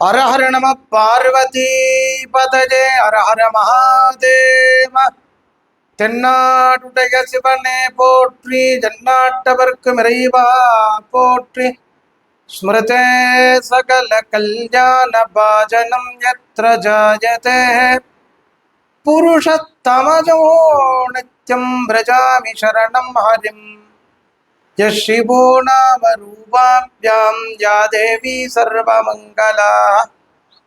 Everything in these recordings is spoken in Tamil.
ஹர நம பார்வதி பதஜே ஹர மகாதேவ தென்னாடுடைய சிவனே போற்றி தென்னாட்டவர்க்கும் இறைவா போற்றி. ஸ்மிருதே சகல கல்யாண பாஜனம் எத்திர ஜாயதே. புருஷத்தமஜோ நித்யம் பிரஜாமி சரணம் ஹரிம். यः शिवो नाम रूपाभ्यां या देवी सर्वमङ्गला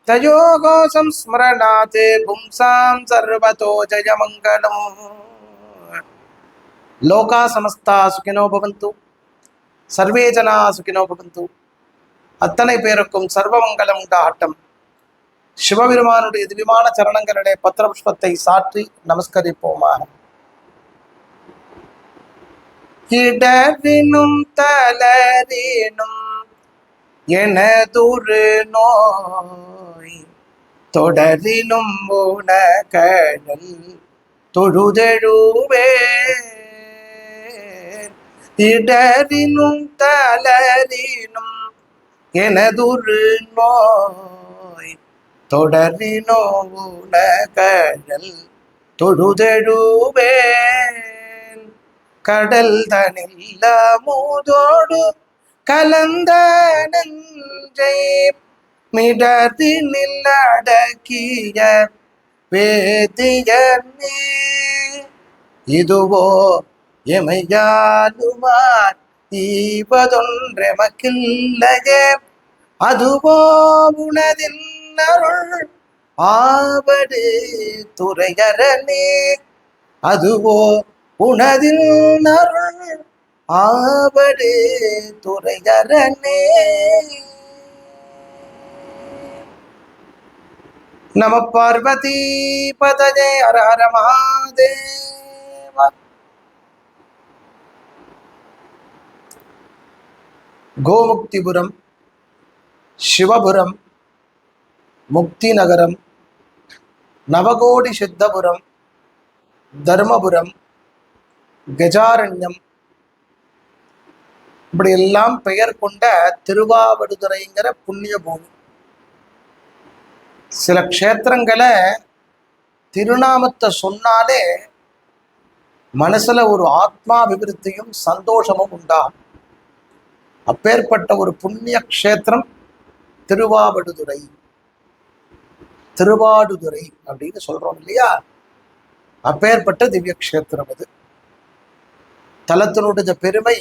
तयोगो संस्मरणात् पुंसां सर्वतो जयमङ्गलम् लोका समस्ता सुखिनो भवन्तु சர்வே ஜனா சுகினோ பவந்து அத்தனை பேருக்கும் சர்வமங்கலம் உண்டாகட்டும் சிவபெருமானுடைய திவ்யமான சரணங்களுடைய பத்திர புஷ்பத்தை சாற்றி நமஸ்கரிப்போமாக இடரினும் தளரினும் எனதுரு நோய் தொடரினும் உனகடல் தொழுதெழுவே. இடரினும் தளரினும் எனதுரு நோய் தொடரினோ உனகடல் தொழுதெழுவே. கடல் தனில்ல மூதோடு கலந்த நெஞ்சை மிடரினில் அடக்கிய வேதியர் நீ இதுவோ எமையாலுமார் ஈவதொன்றெமக்கில்லையே. அதுவோ உனதின் அருள் ஆவடு துறையரணே அதுவோ உனதில் அருள் ஆவடு துறையரணே நம பார்வதி பதஜே ஹர ஹர மகாதேவ. கோமுக்திபுரம் சிவபுரம் முக்தி நகரம் நவகோடி சித்தபுரம் தர்மபுரம் கஜாரண்யம். இப்படி எல்லாம் பெயர் கொண்ட திருவாவடுதுறைங்கிற புண்ணிய பூமி. சில க்ஷேத்திரங்களை திருநாமத்தை சொன்னாலே மனசுல ஒரு ஆத்மா விபிருத்தியும் சந்தோஷமும் உண்டாகும். அப்பேற்பட்ட ஒரு புண்ணிய க்ஷேத்திரம் திருவாவடுதுறை. திருவாடுதுறை அப்படின்னு சொல்றோம் இல்லையா? அப்பேற்பட்ட திவ்ய க்ஷேத்திரம் அது. தலத்தினுடைய பெருமை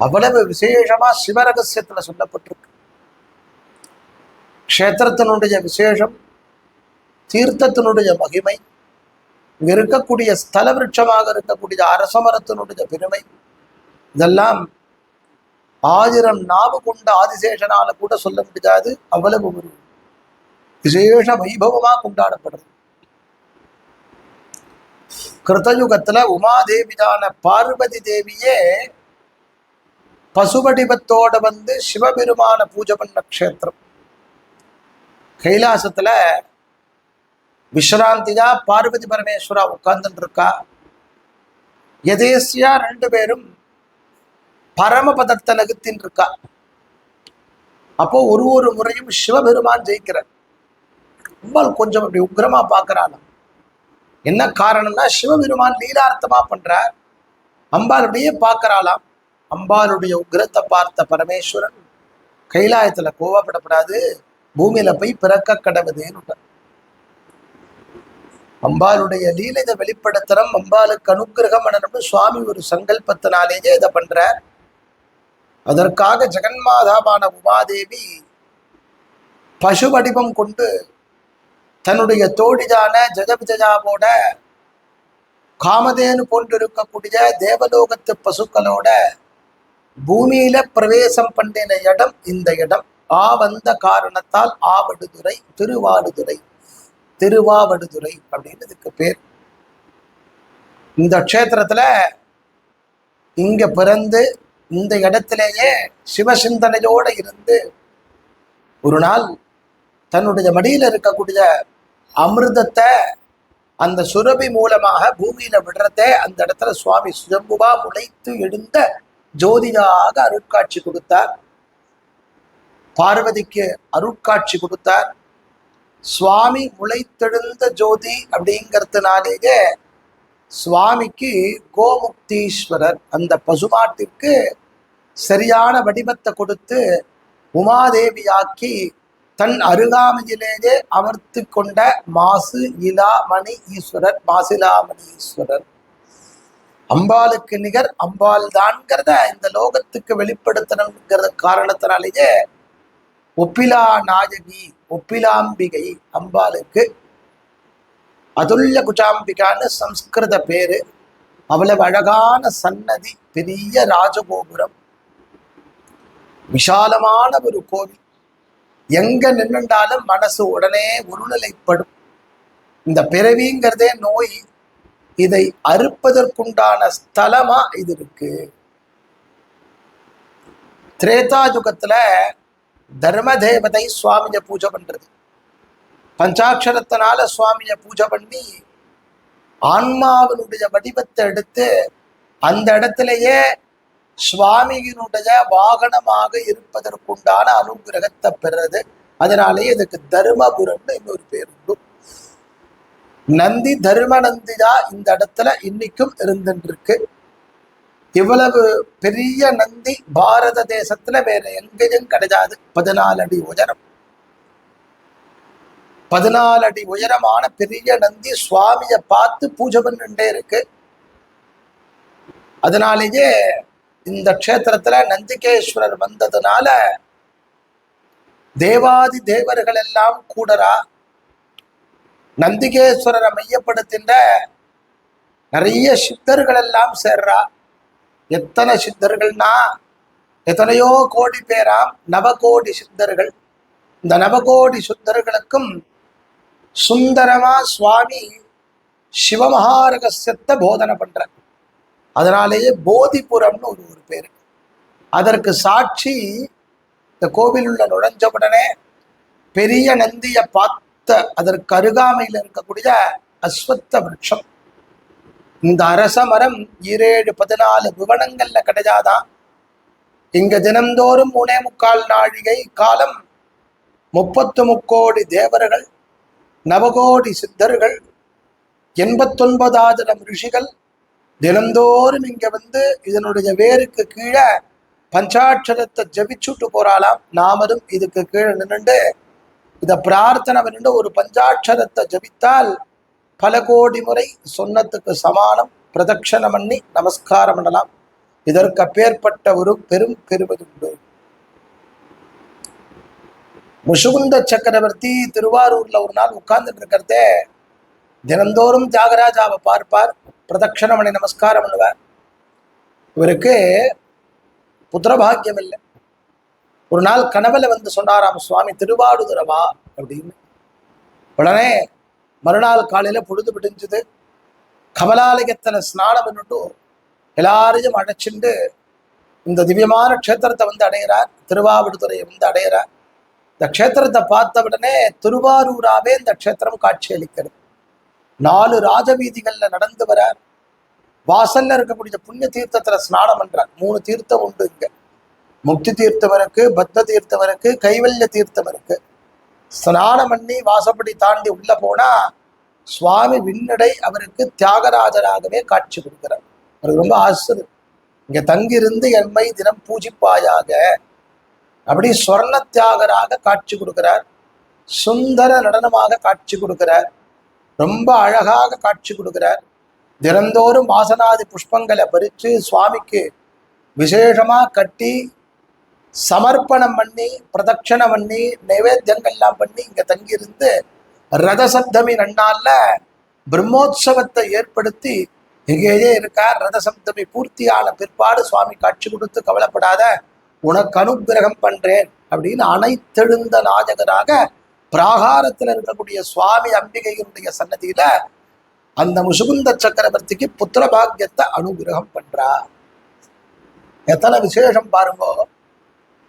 அவ்வளவு விசேஷமா சிவரகசியத்துல சொல்லப்பட்டிருக்கு. க்ஷேத்திரத்தினுடைய விசேஷம் தீர்த்தத்தினுடைய மகிமை இங்க இருக்கக்கூடிய ஸ்தல விருட்சமாக இருக்கக்கூடிய அரசமரத்தினுடைய பெருமை இதெல்லாம் ஆயிரம் நாவு கொண்ட ஆதிசேஷனால கூட சொல்ல முடியாது. அவ்வளவு ஒரு விசேஷ வைபவமா கொண்டாடப்படுறது கிருதயுகத்துல உமாதேவிதான பார்வதி தேவியே பசுவடிபத்தோட வந்து சிவபெருமான பூஜை பண்ண க்ஷேத்திரம். கைலாசத்துல விஸ்ராந்தியா பார்வதி பரமேஸ்வரா உட்கார்ந்துட்டு இருக்கா எதேசியா ரெண்டு பேரும் பரமபதத்தை நகுத்தின் இருக்கா அப்போ ஒரு ஒரு முறையும் சிவபெருமான் ஜெயிக்கிறார். ரொம்ப கொஞ்சம் அப்படி உக்கிரமா பார்க்கறாளாம். என்ன காரணம்னா சிவபெருமான் லீலார்த்தமா பண்றார். அம்பாளுடைய பார்க்கறாளாம். அம்பாளுடைய உக்கிரத்தை பார்த்த பரமேஸ்வரன் கைலாயத்துல கோவப்படப்படாது பூமியில போய் பிறக்க கடவுதுன்னு அம்பாளுடைய லீலையை வெளிப்படுத்தணும் அம்பாளுக்கு அனுகிரகம் பண்ணணும்னு சுவாமி ஒரு சங்கல்பத்தினாலேயே இதை பண்றார். அதற்காக ஜெகன்மாதாவான உமாதேவி பசு வடிவம் கொண்டு தன்னுடைய தோழிதான ஜெகவிஜயாவோட காமதேனு போன்று தேவலோகத்து பசுக்களோட பூமியில பிரவேசம் பண்ணின இடம் இந்த இடம். ஆ வந்த காரணத்தால் ஆவடுதுறை திருவாடுதுறை திருவாவடுதுறை அப்படின்னு இதுக்கு பேர். இந்த க்ஷேத்திரத்துல இங்க பிறந்து இந்த இடத்திலேயே சிவசிந்தனையோட இருந்து ஒரு நாள் தன்னுடைய மடியில் இருக்கக்கூடிய அமிர்தத்தை அந்த சுரபி மூலமாக பூமியில விடுறதே அந்த இடத்துல சுவாமி சுயம்புவா முளைத்து எழுந்த ஜோதியாக அருட்காட்சி கொடுத்தார். பார்வதிக்கு அருட்காட்சி கொடுத்தார். சுவாமி முளைத்தெழுந்த ஜோதி அப்படிங்கிறதுனாலேயே சுவாமிக்கு கோமுக்தீஸ்வரர் அந்த பசுமாட்டிற்கு சரியான வடிவத்தை கொடுத்து உமாதேவியாக்கி தன் அருகாமையிலேயே அமர்த்து கொண்ட மாசு இலாமணி ஈஸ்வரர் மாசிலாமணி ஈஸ்வரர். அம்பாளுக்கு நிகர் அம்பாள் தான்கிறத இந்த லோகத்துக்கு வெளிப்படுத்தணுங்கிற காரணத்தினாலேயே ஒப்பிலா நாயகி ஒப்பிலாம்பிகை அம்பாளுக்கு அதுல்ய குஜாம்பிகான்னு சம்ஸ்கிருத பேரு. அவ்வளவு அழகான சன்னதி பெரிய ராஜகோபுரம். விசாலமான ஒரு கோவில். எங்க நின்றுண்டாலும் மனசு உடனே ஒருநிலைப்படும் இந்த பிறவிங்கிறதே நோய். இதை அறுப்பதற்குண்டான ஸ்தலமா இது இருக்கு. திரேதாஜுகத்துல தர்ம தேவதை சுவாமிய பூஜை பண்றது. பஞ்சாட்சரத்தினால சுவாமிய பூஜை பண்ணி ஆன்மாவினுடைய வடிவத்தை எடுத்து அந்த இடத்துலயே சுவாமியினுடைய வாகனமாக இருப்பதற்குண்டான அனுகிரகத்தை பெறது அதனாலேயே இதுக்கு தர்மபுரம்னு இன்னொரு பேர் உண்டு. நந்தி தர்ம நந்திதா இந்த இடத்துல இன்னைக்கும் இருந்துருக்கு இவ்வளவு பெரிய நந்தி பாரத தேசத்துல வேற எங்கேயும் கிடையாது. பதினாலு அடி உயரம். பதினாலு அடி உயரமான பெரிய நந்தி சுவாமியை பார்த்து பூஜை பண்ணிட்டே இருக்கு. அதனாலேயே இந்த க்ஷேத்திரத்துல நந்திகேஸ்வரர் வந்ததுனால தேவாதி தேவர்கள் எல்லாம் கூடரா. நந்திகேஸ்வரரை மையப்படுத்தின்ற நிறைய சித்தர்கள் எல்லாம் சேர்றா. எத்தனை சித்தர்கள்னா எத்தனையோ கோடி பேராம் நவகோடி சித்தர்கள். இந்த நவகோடி சித்தர்களுக்கும் சுந்தரமா சுவாமி சிவமகாரகசியத்தை போதனை பண்ற. அதனாலேயே போதிபுரம்னு ஒரு ஒரு பேர் அதற்கு சாட்சி இந்த கோவில் உள்ள நுழைஞ்ச உடனே பெரிய நந்திய பார்த்த அதற்கு அருகாமையில் இருக்கக்கூடிய அஸ்வத்த விரட்சம். இந்த அரச மரம் ஈரேழு பதினாலு புவனங்கள்ல கிடையாதான் இங்க தினந்தோறும் மூணே முக்கால் நாழிகை காலம் முப்பத்து முக்கோடி தேவர்கள் நவகோடி சித்தர்கள் எண்பத்தொன்பதாயிரம் ரிஷிகள் தினந்தோறும் இங்க வந்து இதனுடைய வேருக்கு கீழே பஞ்சாட்சரத்தை ஜபிச்சுட்டு போறாளாம். நாமரும் இதுக்கு கீழே நின்று இதை பிரார்த்தனை பண்ணிட்டு ஒரு பஞ்சாட்சரத்தை ஜபித்தால் பல கோடி முறை சொன்னத்துக்கு சமானம் பிரதட்சணம் பண்ணி நமஸ்காரம் பண்ணலாம். இதற்கு அப்பேற்பட்ட ஒரு பெரும் பெருமதுண்டு முசுகுந்த சக்கரவர்த்தி திருவாரூர்ல ஒரு நாள் உட்கார்ந்துட்டு இருக்கிறதே தினந்தோறும் தியாகராஜாவை பார்ப்பார். பிரதட்சணம் பண்ணி நமஸ்காரம் பண்ணுவார். இவருக்கு புத்திரபாகியம் இல்லை ஒரு நாள் கனவுல வந்து சொன்னாராம் சுவாமி திருவாடுதுறவா? அப்படின்னு. உடனே மறுநாள் காலையில் பொழுது விடிஞ்சது. கமலாலயத்தில் ஸ்நானம் பண்ணிட்டு எல்லாரையும் அழைச்சிண்டு இந்த திவ்யமான க்ஷேத்திரத்தை வந்து அடைகிறார். திருவாவடுதுறையை வந்து அடைகிறார். இந்த க்ஷேத்திரத்தை பார்த்த உடனே திருவாரூராவே இந்த க்ஷேத்திரம் காட்சி அளிக்கிறது நாலு ராஜவீதிகள்ல நடந்து வரார் வாசல்ல இருக்கக்கூடிய புண்ணிய தீர்த்தத்துல ஸ்நானம் பண்றார். மூணு தீர்த்தம் உண்டு இங்க. முக்தி தீர்த்தம் இருக்கு பத்த தீர்த்தம் இருக்கு கைவல்ய தீர்த்தம் இருக்கு. ஸ்நானம் பண்ணி வாசப்படி தாண்டி உள்ள போனா சுவாமி விண்ணடை அவருக்கு தியாகராஜராகவே காட்சி கொடுக்கிறார். அவருக்கு ரொம்ப ஆச்சரியம் இங்க தங்கியிருந்து என்மை தினம் பூஜிப்பாயாக அப்படி சொர்ண தியாகராக காட்சி கொடுக்கிறார். சுந்தர நடனமாக காட்சி கொடுக்கிறார். ரொம்ப அழகாக காட்சி கொடுக்கிறார். தினந்தோறும் வாசனாதி புஷ்பங்களை பறித்து சுவாமிக்கு விசேஷமாக கட்டி சமர்ப்பணம் பண்ணி பிரதட்சணம் பண்ணி நைவேத்தியங்கள்லாம் பண்ணி இங்கே தங்கியிருந்து ரதசப்தமி நன்னாளில் பிரம்மோத்சவத்தை ஏற்படுத்தி இங்கேயே இருக்கார். ரதசப்தமி பூர்த்தியான பிற்பாடு சுவாமி காட்சி கொடுத்து கவலைப்படாத உனக்கு அனுகிரகம் பண்றேன் அப்படின்னு அனைத்தெழுந்த நாயகராக பிராகாரத்தில் இருக்கக்கூடிய சுவாமி அம்பிகையினுடைய சன்னதியில அந்த முசுகுந்த சக்கரவர்த்திக்கு புத்திர பாக்கியத்தை அனுகிரகம் பண்றா. எத்தனை விசேஷம் பாருங்கோ.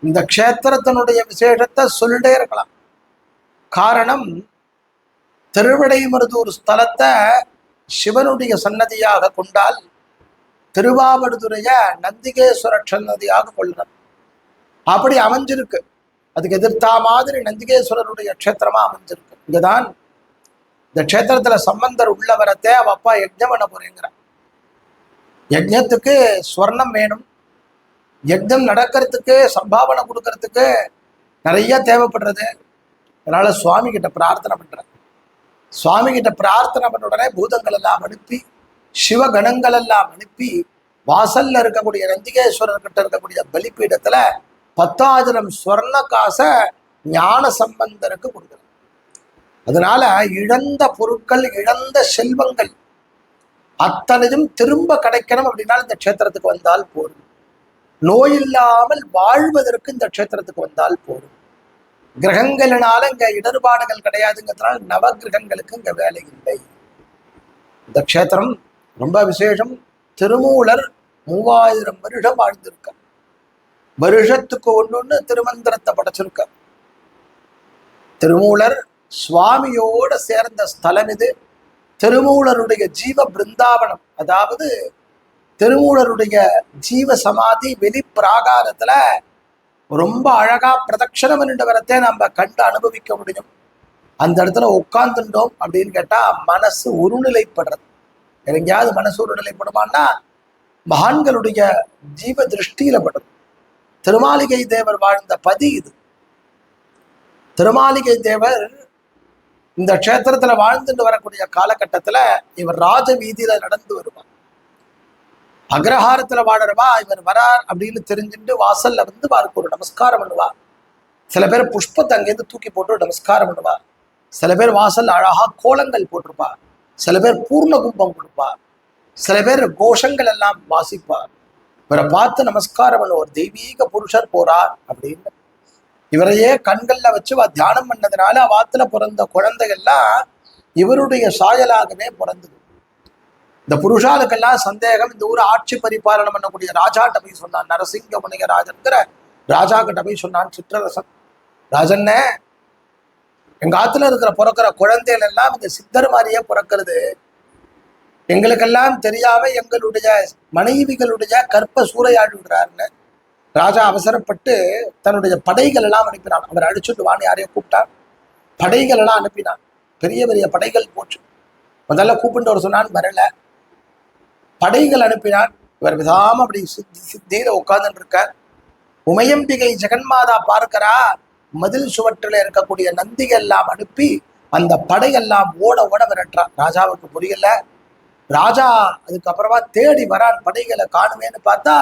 இந்த க்ஷேத்திரத்தினுடைய விசேஷத்தை சொல்லிட்டே இருக்கலாம். காரணம் திருவிடைமருதூர் ஸ்தலத்தை சிவனுடைய சன்னதியாக கொண்டால் திருவாவடுதுறைய நந்திகேஸ்வர சன்னதியாக கொள்ளணும் அப்படி அமைஞ்சிருக்கு. அதுக்கு எதிர்த்தா மாதிரி நந்திகேஸ்வரருடைய க்ஷேத்திரமா அமைஞ்சிருக்கு. இங்கதான் இந்த க்ஷேத்திரத்துல சம்பந்தர் உள்ள வரத்தே அவ அப்பா யஜ்ஞம் பண்ண போறேங்கிறான் யஜ்ஞத்துக்கு ஸ்வர்ணம் வேணும். யஜ்ஞம் நடக்கிறதுக்கு சம்பாவனை கொடுக்கறதுக்கு நிறைய தேவைப்படுறது. அதனால சுவாமி கிட்ட பிரார்த்தனை பண்றேன் சுவாமி கிட்ட பிரார்த்தனை பண்ண உடனே பூதங்கள் எல்லாம் அனுப்பி சிவகணங்கள் எல்லாம் அனுப்பி வாசல்ல இருக்கக்கூடிய நந்திகேஸ்வரர் கிட்ட இருக்கக்கூடிய பலிப்பீடத்துல பத்தாயிரம் ஸ்வர்ண காசை ஞான சம்பந்தருக்கு கொடுக்குறார் அதனால இழந்த பொருட்கள் இழந்த செல்வங்கள் அத்தனையும் திரும்ப கிடைக்கணும் அப்படின்னா இந்த க்ஷேத்திரத்துக்கு வந்தால் போதும். நோய் இல்லாமல் வாழ்வதற்கு இந்த க்ஷேத்திரத்துக்கு வந்தால் போதும். கிரகங்களினால இங்க இடர்பாடுகள் கிடையாதுங்கிறதுனால நவ கிரகங்களுக்கு இங்க வேலை இல்லை. இந்த க்ஷேத்திரம் ரொம்ப விசேஷம். திருமூலர் மூவாயிரம் வருடம் வாழ்ந்திருக்கார். வருஷத்துக்கு ஒண்ணு திருமந்திரத்தை படைச்சிருக்க. திருமூலர் சுவாமியோட சேர்ந்த ஸ்தலம் இது. திருமூலருடைய ஜீவ பிருந்தாவனம் அதாவது திருமூலருடைய ஜீவ சமாதி வெளி பிராகாரத்துல ரொம்ப அழகா பிரதட்சணம் பண்ணிட்டு நம்ம கண்டு அனுபவிக்க முடியும். அந்த இடத்துல உட்கார்ந்துட்டோம் அப்படின்னு கேட்டா மனசு ஒருநிலைப்படுறது எங்கேயாவது மனசு ஒருநிலைப்படுமான்னா மகான்களுடைய ஜீவ திருஷ்டியில படுறது திருமாளிகை தேவர் வாழ்ந்த பதி இது. திருமாளிகை தேவர் இந்த க்ஷேத்திரத்துல வாழ்ந்துட்டு வரக்கூடிய காலகட்டத்துல இவர் ராஜ வீதியில நடந்து வருவார். அக்ரஹாரத்துல வாழறவா? இவர் வரார் அப்படின்னு தெரிஞ்சுட்டு வாசல்ல வந்து வாருக்கு ஒரு நமஸ்காரம் பண்ணுவார். சில பேர் புஷ்பத்தை அங்கேருந்து தூக்கி போட்டு நமஸ்காரம் பண்ணுவா சில பேர் வாசல் அழகா கோலங்கள் போட்டிருப்பா சில பேர் பூர்ண கும்பம் கொடுப்பார். சில பேர் கோஷங்கள் எல்லாம் வாசிப்பார். இவரை பார்த்து நமஸ்காரம் பண்ண ஒரு தெய்வீக புருஷர் போறார் அப்படின்னு. இவரையே கண்கள்ல வச்சு அவ தியானம் பண்ணதுனால அவாத்துல பிறந்த குழந்தைகள்லாம் இவருடைய சாயலாகவே பிறந்தது. இந்த புருஷாளுக்கெல்லாம் சந்தேகம் இந்த ஊரை ஆட்சி பரிபாலனம் பண்ணக்கூடிய ராஜாட்ட போய் சொன்னான் நரசிங்க முனிகராஜன்கிற ராஜா கிட்ட போய் சொன்னான் சிற்றரசன். ராஜன்ன எங்க ஆத்துல இருக்கிற பிறக்கிற குழந்தைகள் எல்லாம் இந்த சித்தர் மாதிரியே பிறக்கிறது. எங்களுக்கெல்லாம் தெரியாம எங்களுடைய மனைவிகளுடைய கற்ப சூறையாடுகிறார்னு ராஜா அவசரப்பட்டு தன்னுடைய படைகள் எல்லாம் அனுப்பினான். அவர் அடிச்சுட்டு வான்னு யாரையோ கூப்பிட்டான். படைகள் எல்லாம் அனுப்பினான். பெரிய பெரிய படைகள் போச்சு. முதல்ல கூப்பிட்டு ஒரு சொன்னான் வரல. படைகள் அனுப்பினான். இவர் விதாம அப்படி சித்தி சித்தியில உட்கார்ந்துட்டு இருக்கார் உமையம்பிகை ஜெகன்மாதா பார்க்கிறா மதில் சுவற்றில் இருக்கக்கூடிய நந்திகள் எல்லாம் அனுப்பி அந்த படையெல்லாம் ஓட ஓட விரட்டுறான். ராஜாவுக்கு புரியல. ராஜா அதுக்கப்புறமா தேடி வரான் படைகளை காணுமேன்னு பார்த்தா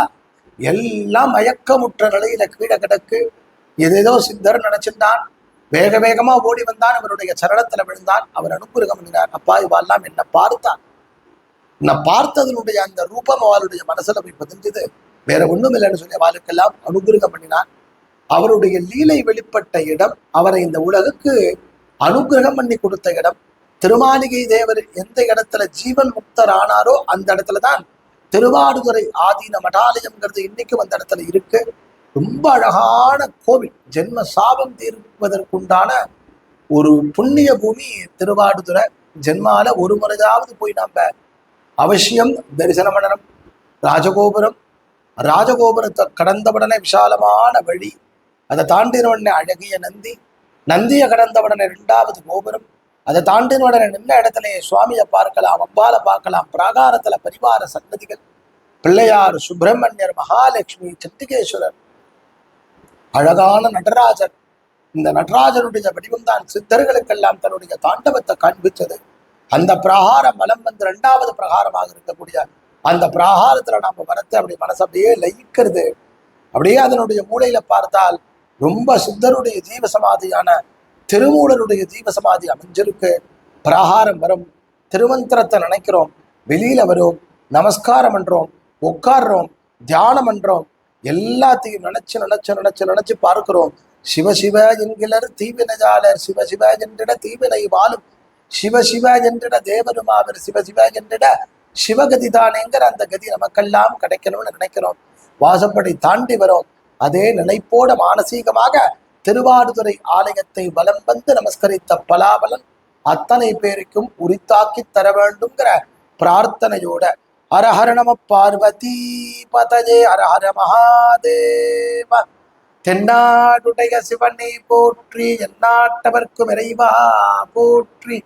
எல்லாம் மயக்கமுற்ற நிலையில கீழே கிடக்கு. ஏதேதோ சித்தர் நினைச்சிருந்தான். வேக வேகமா ஓடி வந்தான். அவருடைய சரணத்துல விழுந்தான். அவர் அனுப்புருகம் பண்ணினார் அப்பா இவெல்லாம் என்ன பார்த்தான். என்னை பார்த்ததனுடைய அந்த ரூபம் அவளுடைய மனசுல போய் பதிஞ்சது. வேற ஒண்ணும் இல்லைன்னு சொல்லி அவளுக்கெல்லாம் அனுகிரகம் பண்ணினான். அவருடைய லீலை வெளிப்பட்ட இடம் அவரை இந்த உலகுக்கு அனுகிரகம் பண்ணி கொடுத்த இடம். திருமாளிகை தேவர் எந்த இடத்துல ஜீவன் முக்தர் ஆனாரோ அந்த இடத்துல தான் திருவாடுதுறை ஆதீன மடாலயம்ங்கிறது இன்னைக்கும் அந்த இடத்துல இருக்கு. ரொம்ப அழகான கோவில். ஜென்ம சாபம் தீர்ப்பதற்குண்டான ஒரு புண்ணிய பூமி திருவாடுதுறை. ஜென்மால ஒரு முறையாவது போய் நம்ம அவசியம் தரிசனம் பண்ணணும் ராஜகோபுரம். ராஜகோபுரத்தை கடந்தவுடனே விசாலமான வழி அதை தாண்டின உடனே அழகிய நந்தி நந்தியை கடந்தவுடனே ரெண்டாவது கோபுரம் அதை தாண்டி நின்ற நின்ன இடத்துல சுவாமியை பார்க்கலாம் அம்பால பார்க்கலாம். பிராகாரத்துல பரிவார சன்னதிகள். பிள்ளையார் சுப்பிரமணியர் மகாலட்சுமி சத்திகேஸ்வரர். அழகான நடராஜர். இந்த நடராஜருடைய வடிவம் தான் சித்தர்களுக்கெல்லாம் தன்னுடைய தாண்டவத்தை காண்பிச்சது அந்த பிரகாரம் மலம் வந்து இரண்டாவது பிரகாரமாக இருக்கக்கூடிய அந்த பிரகாரத்துல நாம வரத்தை அப்படி மனசு அப்படியே லயிக்கிறது. அப்படியே அதனுடைய மூளையில பார்த்தால் ரொம்ப சித்தருடைய ஜீவ சமாதியான திருமூலருடைய சமாதி அமைஞ்சிருக்கு. பிரகாரம் வரும். திருமந்திரத்தை நினைக்கிறோம். வெளியில வரும். நமஸ்காரம் பண்றோம். உட்கார்றோம். தியானம் பண்றோம். எல்லாத்தையும் நினைச்சு நினைச்சு நினைச்சு நினைச்சு பார்க்கிறோம். சிவ சிவ என்கிறர் தீவினையாளர் சிவ சிவ என்றிட தீவினை வாழும். சிவ சிவ என்றிட தேவருமாவர் சிவ சிவ என்றிட சிவகதி தானேங்கிற அந்த கதி நமக்கெல்லாம் கிடைக்கணும்னு நினைக்கிறோம். வாசப்படி தாண்டி வரும். அதே நினைப்போட மானசீகமாக திருவாடுதுறை ஆலயத்தை வலம் வந்து நமஸ்கரித்த பலாபலன் அத்தனை பேருக்கும் உரித்தாக்கி தர வேண்டும்ங்கிற பிரார்த்தனையோட அரஹர நம பார்வதி பதஜே அரஹர மகாதேவ தென்னாடுடைய சிவனை போற்றி எந்நாட்டவர்க்கும் இறைவா போற்றி